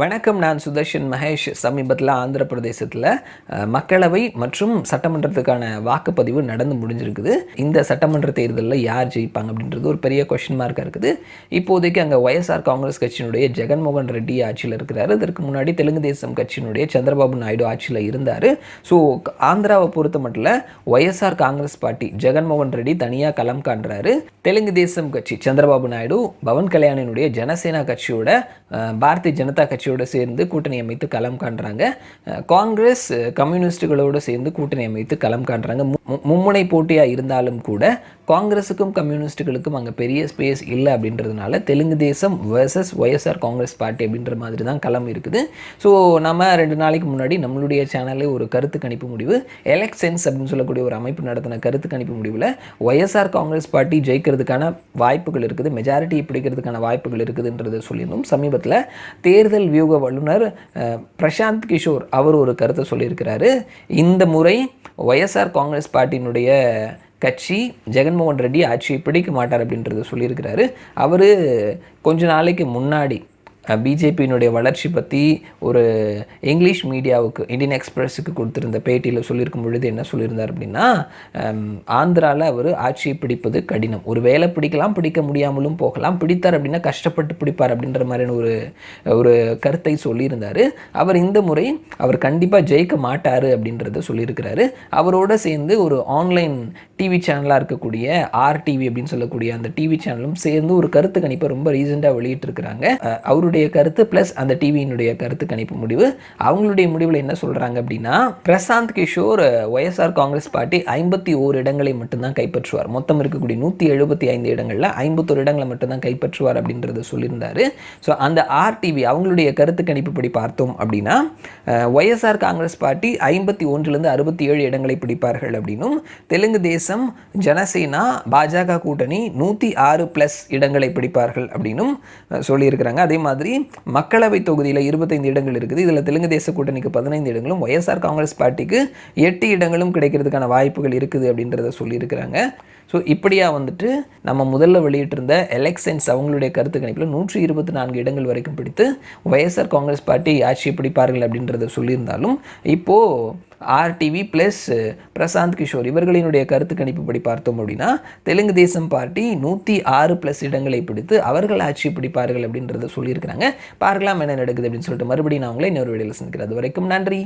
வணக்கம் நான் சுதர்ஷன் மகேஷ். சமீபத்தில் ஆந்திர பிரதேசத்தில் மக்களவை மற்றும் சட்டமன்றத்துக்கான வாக்குப்பதிவு நடந்து முடிஞ்சிருக்குது. இந்த சட்டமன்ற தேர்தலில் யார் ஜெயிப்பாங்க அப்படின்றது ஒரு பெரிய கொஷின் மார்க்காக இருக்குது. இப்போதைக்கு அங்கே ஒய்எஸ்ஆர் காங்கிரஸ் கட்சியினுடைய ஜெகன்மோகன் ரெட்டி ஆட்சியில் இருக்கிறார். இதற்கு முன்னாடி தெலுங்கு தேசம் கட்சியினுடைய சந்திரபாபு நாயுடு ஆட்சியில் இருந்தார். ஸோ ஆந்திராவை பொறுத்த மட்டும் YSR Congress party Jaganmohan Reddy தனியாக களம் காண்றாரு. தெலுங்கு தேசம் கட்சி சந்திரபாபு நாயுடு பவன் கல்யாணினுடைய ஜனசேனா கட்சியோட பாரதிய ஜனதா கட்சி கட்சியோடு சேர்ந்து கூட்டணி அமைத்து களம் காண்றாங்க. காங்கிரஸ் கம்யூனிஸ்டுகளோடு சேர்ந்து கூட்டணி அமைத்து களம் காண்றாங்க. மும்முனை போட்டியாக இருந்தாலும் கூட காங்கிரஸுக்கும் கம்யூனிஸ்டுகளுக்கும் அங்கே பெரிய ஸ்பேஸ் இல்லை அப்படின்றதுனால Telugu Desam versus YSR Congress party அப்படின்ற மாதிரி தான் களம் இருக்குது. ஸோ நம்ம ரெண்டு நாளைக்கு முன்னாடி நம்மளுடைய சேனல்லே ஒரு கருத்து கணிப்பு முடிவு எலெக்ஷன்ஸ் அப்படின்னு சொல்லக்கூடிய ஒரு அமைப்பு நடத்தின கருத்து கணிப்பு முடிவில் ஒய்எஸ்ஆர் காங்கிரஸ் பார்ட்டி ஜெயிக்கிறதுக்கான வாய்ப்புகள் இருக்குது மெஜாரிட்டி பிடிக்கிறதுக்கான வாய்ப்புகள் இருக்குதுன்றதை சொல்லியிருந்தோம். சமீபத்தில் தேர்தல் வியூக வல்லுனர் பிரசாந்த் கிஷோர் அவர் ஒரு கருத்தை சொல்லியிருக்கிறாரு. இந்த முறை ஒய்எஸ்ஆர் காங்கிரஸ் பார்ட்டியினுடைய கட்சி ஜெகன்மோகன் ரெட்டி ஆட்சியை பிடிக்க மாட்டார் அப்படின்றத சொல்லியிருக்கிறாரு. அவர் கொஞ்ச நாளைக்கு முன்னாடி பிஜேபியினுடைய வளர்ச்சி பற்றி ஒரு இங்கிலீஷ் மீடியாவுக்கு இந்தியன் எக்ஸ்பிரஸுக்கு கொடுத்துருந்த பேட்டியில் சொல்லியிருக்கும் பொழுது என்ன சொல்லியிருந்தார் அப்படின்னா ஆந்திராவில் அவர் ஆட்சியை பிடிப்பது கடினம். ஒரு வேலை பிடிக்கலாம் பிடிக்க முடியாமலும் போகலாம். பிடித்தார் அப்படின்னா கஷ்டப்பட்டு பிடிப்பார் அப்படின்ற மாதிரியான ஒரு ஒரு கருத்தை சொல்லியிருந்தார். அவர் இந்த முறை அவர் கண்டிப்பாக ஜெயிக்க மாட்டார் அப்படின்றத சொல்லியிருக்கிறாரு. அவரோட சேர்ந்து ஒரு ஆன்லைன் டிவி சேனலாக இருக்கக்கூடிய ஆர் டிவி அப்படின்னு சொல்லக்கூடிய அந்த டிவி சேனலும் சேர்ந்து ஒரு கருத்து கணிப்பை ரொம்ப ரீசெண்டாக வெளியிட்டிருக்கிறாங்க. அவருடைய அவங்களுடைய கருத்து ப்ளஸ் அந்த டிவியினுடைய கருத்து கணிப்பு முடிவு. அவங்களுடைய முடிவில் என்ன சொல்கிறாங்க அப்படின்னா Prashant Kishor YSR Congress party ஐம்பத்தி ஓரு இடங்களை மட்டும்தான் கைப்பற்றுவார். மொத்தம் இருக்கக்கூடிய நூற்றி எழுபத்தி ஐந்து இடங்களில் ஐம்பத்தோரு இடங்களை மட்டும்தான் கைப்பற்றுவார் அப்படின்றத சொல்லியிருந்தார். ஸோ அந்த ஆர்டிவி அவங்களுடைய கருத்து கணிப்புப்படி பார்த்தோம் அப்படின்னா ஒய்எஸ்ஆர் காங்கிரஸ் பார்ட்டி ஐம்பத்தி ஒன்றுலேருந்து அறுபத்தி ஏழு இடங்களை பிடிப்பார்கள் அப்படின்னும் தெலுங்கு தேசம் ஜனசேனா பாஜக கூட்டணி நூற்றி ஆறு ப்ளஸ் இடங்களை பிடிப்பார்கள் அப்படின்னும் சொல்லியிருக்கிறாங்க. அதே மாதிரி மக்களவை தொகுதியில் இருபத்தைந்து இடங்கள் இருக்குது. இதில் தெலுங்கு தேச கூட்டணிக்கு பதினைந்து இடங்களும் ஒய்எஸ்ஆர் காங்கிரஸ் பார்ட்டிக்கு எட்டு இடங்களும் கிடைக்கிறதுக்கான வாய்ப்புகள் இருக்குது அப்படின்றத சொல்லியிருக்கிறாங்க. ஸோ இப்படியா வந்துட்டு நம்ம முதல்ல வெளியிட்டிருந்த எலெக்ஷன்ஸ் அவங்களுடைய கருத்து கணிப்பில் நூற்றி இருபத்தி நான்கு இடங்கள் வரைக்கும் பிடித்து ஒய்எஸ்ஆர் காங்கிரஸ் பார்ட்டி ஆட்சி பிடிப்பார்கள் அப்படின்றத சொல்லியிருந்தாலும் இப்போது ஆர்டிவி ப்ளஸ் பிரசாந்த் கிஷோர். இவர்களினுடைய கருத்து கணிப்புப்படி பார்த்தோம் அப்படின்னா தெலுங்கு தேசம் பார்ட்டி நூற்றி ஆறு ப்ளஸ் இடங்களை பிடித்து அவர்கள் ஆட்சி பிடிப்பார்கள் அப்படின்றத சொல்லியிருக்கிறாங்க. பார்க்கலாம் என்ன நடக்குது அப்படின்னு சொல்லிட்டு மறுபடியும் நான் உங்களை இன்னொரு வீடியோவில் சந்திக்கிறேன். அது வரைக்கும் நன்றி.